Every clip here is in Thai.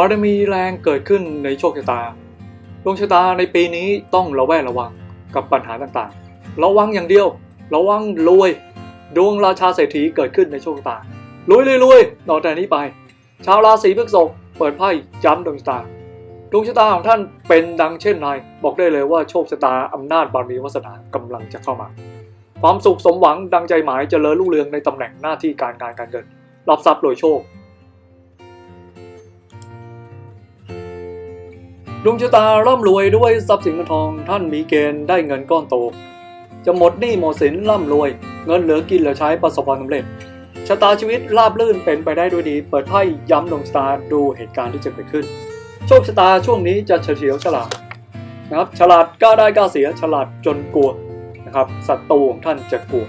บารมีแรงเกิดขึ้นในโชคชะตา ดวงชะตาในปีนี้ต้องระแวดระวังกับปัญหาต่างๆ ระวังอย่างเดียว ระวังรวย ดวงราชาเศรษฐีเกิดขึ้นในโชคชะตารวยรวยต่อแต่นี้ไป ชาวราศีพฤษภเปิดไพ่ย้ำดวงชะตา ดวงชะตาของท่านเป็นดังเช่นไรบอกได้เลยว่าโชคชะตาอำนาจบารมีวาสนากำลังจะเข้ามา ความสุขสมหวังดังใจหมายเจริญรุ่งเรืองในตำแหน่งหน้าที่การงานการเงินรับทรัพย์โดยโชค ดวงชะตาร่ำรวยด้วยทรัพย์สินเงินทองท่านมีเกณฑ์ได้เงินก้อนโต จะหมดหนี้หมดสินร่ำรวย เงินเหลือกินเหลือใช้ประสบความสำเร็จชะตาชีวิตราบรื่นเป็นไปได้ด้วยดี เปิดไพ่ย้ำดวงชะตาดูเหตุการณ์ที่จะเกิดขึ้น โชคชะตาช่วงนี้จะเฉลียวฉลาดนะครับฉลาดกล้าได้กล้าเสียฉลาดจนกลัวนะครับศัตรูของท่านจะกลัว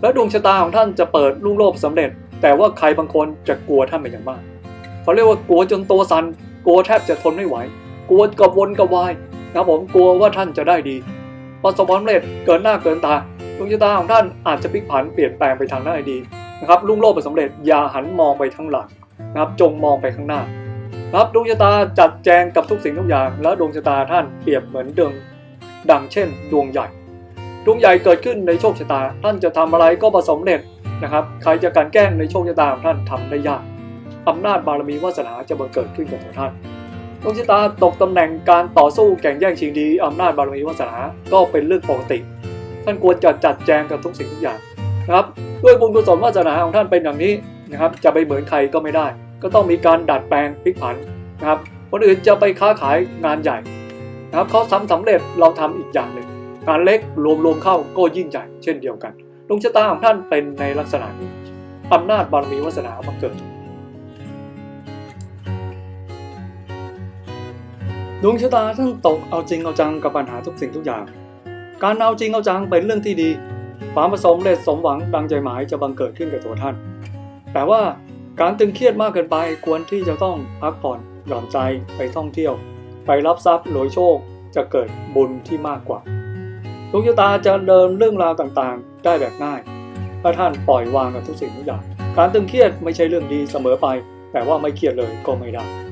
และดวงชะตาของท่านจะเปิดลุ่งโลภสำเร็จ แต่ว่าใครบางคนจะกลัวท่านเป็นอย่างมากเขาเรียกว่ากลัวจนตัวสัน่น กลัวแทบจะทนไม่ไหว กลัวกระวนกระวายนะผมกลัวว่าท่านจะได้ดีประสบความสำเร็จเกินหน้าเกินตาดวงชะตาของท่านอาจจะพลิกผันเปลี่ยนแปลงไปทางหน้าดีนะครับลุ่งโลภสำเร็จอย่าหันมองไปข้างหลังนะครับจงมองไปข้างหน้านะครับดวงชะตาจัดแจงกับทุกสิ่งทุกอย่าง แล้วดวงชะตาท่านเปรียบเหมือนดวงดังเช่น ดวงใหญ่ดวงใหญ่เกิดขึ้นในโชคชะตา ท่านจะทำอะไรก็ประสบเร็จนะครับ ใครจะกลันแกล้งในโชคชะตาของท่านทำได้ยาก อำนาจบารมีวาสนาจะบังเกิดขึ้นกับตัวท่านดวงชะตาตกตำแหน่งการต่อสู้แข่งแย่งชิงดีอำนาจบารมีวาสนาก็เป็นเรื่องปกติ ท่านควรจะจัดแจงกับทุกสิ่งทุกอย่างนะครับด้วยบุญกุศลวาสนาของท่านเป็นอย่างนี้นะครับ จะไปเหมือนใครก็ไม่ได้ ก็ต้องมีการดัดแปลงพลิกผันนะครับ คนอื่นจะไปค้าขายงานใหญ่นะครับเขาทำสำเร็จเราทำอีกอย่างหนึ่งงานเล็กรวมๆเข้าก็ยิ่งใหญ่เช่นเดียวกันดวงชะตาของท่านเป็นในลักษณะนี้อำนาจบารมีวาสนามาเกิด วงชะตาท่านตกเอาจริงเอาจังกับปัญหาทุกสิ่งทุกอย่าง การเอาจริงเอาจังเป็นเรื่องที่ดีความประสมเร็จสมหวังดังใจหมายจะบังเกิดขึ้นกับตัวท่าน แต่ว่าการตึงเครียดมากเกินไปควรที่จะต้องพักผ่อนหย่อนใจไปท่องเที่ยว ไปรับทรัพย์หลวยโชคจะเกิดบุญที่มากกว่าดวงชะตาจะเดินเรื่องราวต่างๆ ได้แบบง่ายถ้าท่านปล่อยวางกับทุกสิ่งทุกอย่าง การตึงเครียดไม่ใช่เรื่องดีเสมอไป แต่ว่าไม่เครียดเลยก็ไม่ได้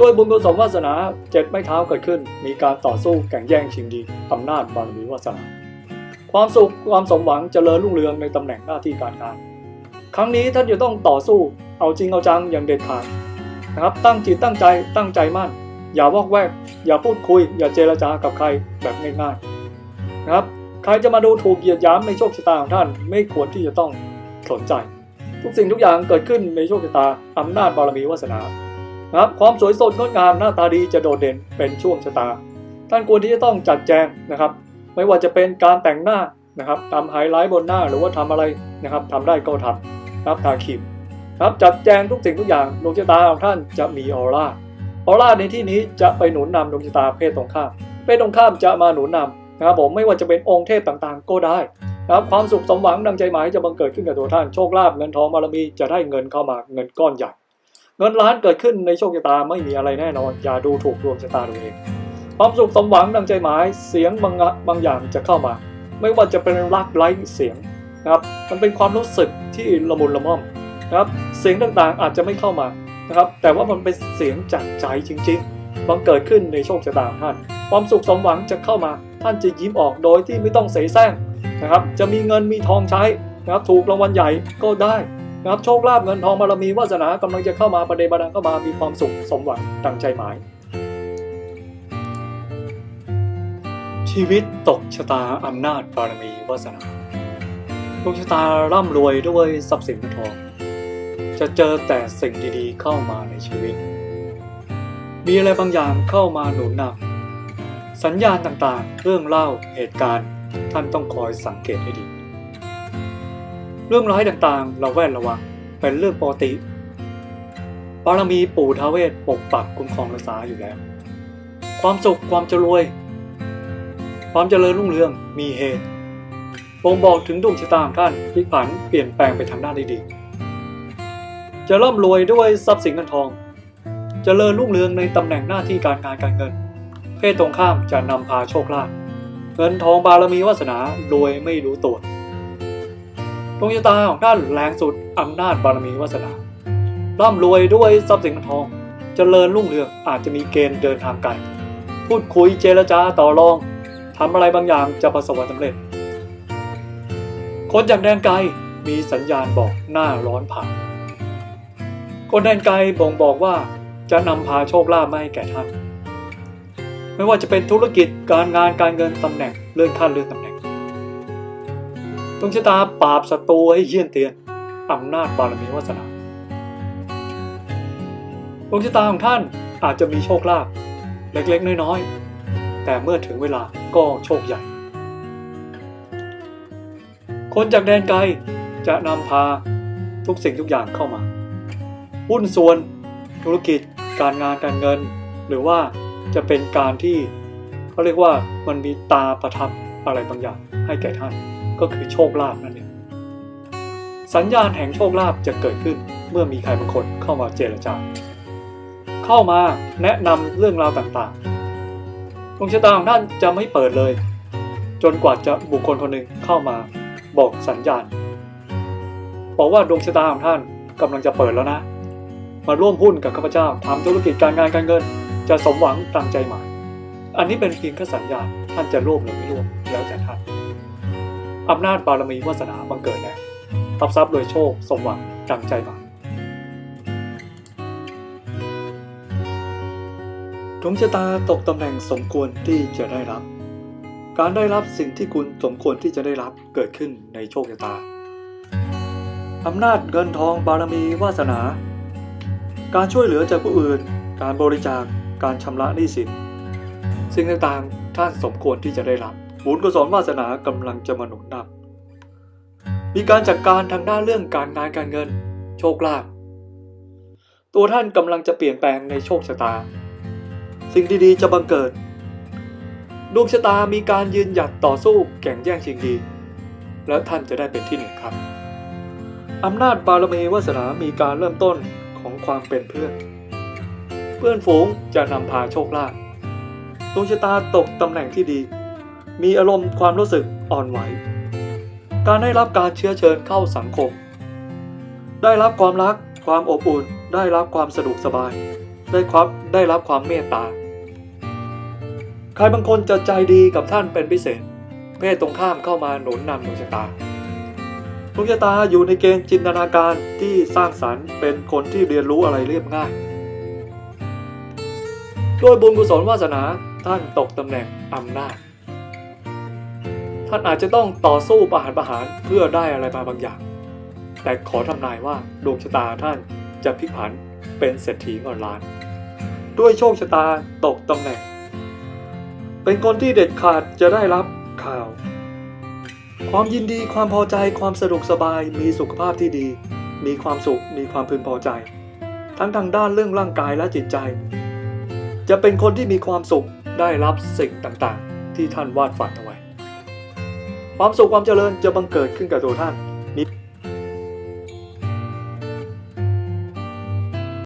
ด้วยบุญกุศลวาสนาเจ็ดไม้เท้าเกิดขึ้น มีการต่อสู้แข่งแย่งชิงดีอำนาจบารมีวาสนา ความสุขความสมหวังเจริญรุ่งเรืองในตำแหน่งหน้าที่การงาน ครั้งนี้ท่านจะต้องต่อสู้ เอาจริงเอาจังอย่างเด็ดขาดนะครับตั้งจิตตั้งใจตั้งใจมั่น อย่าวอกแวก อย่าพูดคุย อย่าเจรจากับใครแบบง่ายๆนะครับใครจะมาดูถูกเหยียดหยามในโชคชะตาของท่านไม่ควรที่จะต้องสนใจ ทุกสิ่งทุกอย่างเกิดขึ้นในโชคชะตาอำนาจบารมีวาสนา นะครับความสวยสดงดงามหน้าตาดีจะโดดเด่นเป็นช่วงชะตา ท่านควรที่จะต้องจัดแจงนะครับ ไม่ว่าจะเป็นการแต่งหน้านะครับทำไฮไลท์บนหน้าหรือว่าทำอะไรนะครับทำได้ก็ทำนะครับทาครีมครับจัดแจงทุกสิ่งทุกอย่างดวงชะตาของท่านจะมีออร่าออร่าในที่นี้จะไปหนุนนำดวงชะตาเพศตรงข้ามเพศตรงข้ามจะมาหนุนนำนะครับผมไม่ว่าจะเป็นองค์เทพต่างๆ ก็ได้นะครับความสุขสมหวังดังใจหมายจะบังเกิดขึ้นกับตัวท่านโชคลาภเงินทองบารมีจะได้เงินเข้ามาเงินก้อนใหญ่ เงินล้านเกิดขึ้นในโชคชะตาไม่มีอะไรแน่นอน อย่าดูถูกดวงชะตาตัวเองความสุขสมหวังดังใจหมายเสียงบางอะบางอย่างจะเข้ามา ไม่ว่าจะเป็นรักไร้เสียงนะครับมันเป็นความรู้สึกที่ละมุนละม่อมนะครับเสียงต่างๆอาจจะไม่เข้ามานะครับแต่ว่ามันเป็นเสียงจากใจจริงๆบังเกิดขึ้นในโชคชะตาท่าน ความสุขสมหวังจะเข้ามาท่านจะยิ้มออกโดยที่ไม่ต้องเสแสร้งนะครับจะมีเงินมีทองใช้นะครับถูกรางวัลใหญ่ก็ได้ นะครับโชคลาภเงินทองบารมีวาสนากำลังจะเข้ามาประเดบาดังเข้ามามีความสุขสมหวังดังใจหมาย ชีวิตตกชะตาอำนาจบารมีวาสนาดวงชะตาร่ำรวยด้วยทรัพย์สินเงินทอง จะเจอแต่สิ่งดีๆเข้ามาในชีวิต มีอะไรบางอย่างเข้ามาหนุนนำสัญญาณต่างๆ เรื่องเล่าเหตุการณ์ ท่านต้องคอยสังเกตให้ดี เรื่องร้ายต่างๆ เราแวดระวัง เป็นเรื่องปกติบารมีปู่ท้าวเวสปกปักคุ้มครองรักษาอยู่แล้ว ความสุขความเจรวย ความเจริญรุ่งเรืองมีเหตุบ่งบอกถึงดวงชะตาของท่านพลิกผันเปลี่ยนแปลงไปทางด้านที่ดีจะร่ำรวยด้วยทรัพย์สินเงินทองจเจริญรุ่งเรืองในตำแหน่งหน้าที่การงานการเงิน เพศตรงข้ามจะนำพาโชคลาภเงินทองบารมีวาสนารวยไม่รู้ตัว ดวงชะตาของท่านแรงสุดอำนาจบารมีวาสนาร่ำรวยด้วยทรัพย์สินทองเจริญรุ่งเรืองอาจจะมีเกณฑ์เดินทางไกลพูดคุยเจรจาต่อรองทำอะไรบางอย่างจะประสบความสำเร็จ คนจากแดนไกลมีสัญญาณบอกหน้าร้อนผ่านคนแดนไกลบ่งบอกว่าจะนำพาโชคลาภมาให้แก่ท่าน ไม่ว่าจะเป็นธุรกิจการงานการเงินตำแหน่งเลื่อนขั้นเลื่อนตำแหน่ง ดวงชะตาปราบศัตรูให้เยี่ยนเตียนอำนาจบารมีวาสนาดวงชะตาของท่านอาจจะมีโชคลาภเล็กๆ น้อยๆ แต่เมื่อถึงเวลาก็โชคใหญ่ คนจากแดนไกลจะนำพาทุกสิ่งทุกอย่างเข้ามาหุ้นส่วนธุรกิจ การงานการเงิน หรือว่าจะเป็นการที่เขาเรียกว่ามันมีตาประทับอะไรบางอย่างให้แก่ท่าน ก็คือโชคลาภนั่นเองสัญญาณแห่งโชคลาภจะเกิดขึ้นเมื่อมีใครบางคนเข้ามาเจรจา เข้ามาแนะนำเรื่องราวต่างๆดวงชะตาของท่านจะไม่เปิดเลย จนกว่าจะบุคคลคนหนึ่งเข้ามาบอกสัญญาณ บอกว่าดวงชะตาของท่านกำลังจะเปิดแล้วนะ มาร่วมหุ้นกับข้าพเจ้าทำธุรกิจการงานการเงิน จะสมหวังตามใจหมาย อันนี้เป็นเพียงแค่สัญญาณท่านจะร่วมหรือไม่ร่วมแล้วแต่ท่าน อำนาจบารมีวาสนาบังเกิดแล้วรับทรัพย์โดยโชคสมหวังดังใจหมายดวงชะตาตกตำแหน่งสมควรที่จะได้รับ การได้รับสิ่งที่คุณสมควรที่จะได้รับเกิดขึ้นในโชคชะตา อำนาจเงินทองบารมีวาสนา การช่วยเหลือจากผู้อื่น การบริจาค การชำระหนี้สิน สิ่งต่างๆท่านสมควรที่จะได้รับ บุญกุศลวาสนากำลังจะมาหนุนนำมีการจัดการทางด้านเรื่องการงานการเงิน โชคลาภตัวท่านกำลังจะเปลี่ยนแปลงในโชคชะตา สิ่งดีๆจะบังเกิด ดวงชะตามีการยืนหยัดต่อสู้แข่งแย่งชิงดี และท่านจะได้เป็นที่หนึ่งครับอำนาจบารมีวาสนามีการเริ่มต้นของความเป็นเพื่อน เพื่อนฝูงจะนำพาโชคลาภดวงชะตาตกตำแหน่งที่ดี มีอารมณ์ความรู้สึกอ่อนไหว การได้รับการเชื้อเชิญเข้าสังคม ได้รับความรัก ความอบอุ่น ได้รับความสะดวกสบาย ได้ความได้รับความเมตตา ใครบางคนจะใจดีกับท่านเป็นพิเศษ เพศตรงข้ามเข้ามาหนุนนำดวงชะตาดวงชะตาอยู่ในเกณฑ์จินตนาการที่สร้างสรรค์เป็นคนที่เรียนรู้อะไรเรียบง่ายด้วยบุญกุศลวาสนาท่านตกตำแหน่งอำนาจ ท่านอาจจะต้องต่อสู้ประหารประหารเพื่อได้อะไรมาบางอย่าง แต่ขอทำนายว่าดวงชะตาท่านจะพลิกผันเป็นเศรษฐีเงินล้าน ด้วยโชคชะตาตกตำแหน่ง เป็นคนที่เด็ดขาดจะได้รับข่าว ความยินดีความพอใจความสะดวกสบายมีสุขภาพที่ดี มีความสุขมีความพึงพอใจ ทั้งทางด้านเรื่องร่างกายและจิตใจ จะเป็นคนที่มีความสุขได้รับสิ่งต่างๆ ที่ท่านวาดฝันเอาไว้ ความสุขความเจริญจะบังเกิดขึ้นกับตัวท่าน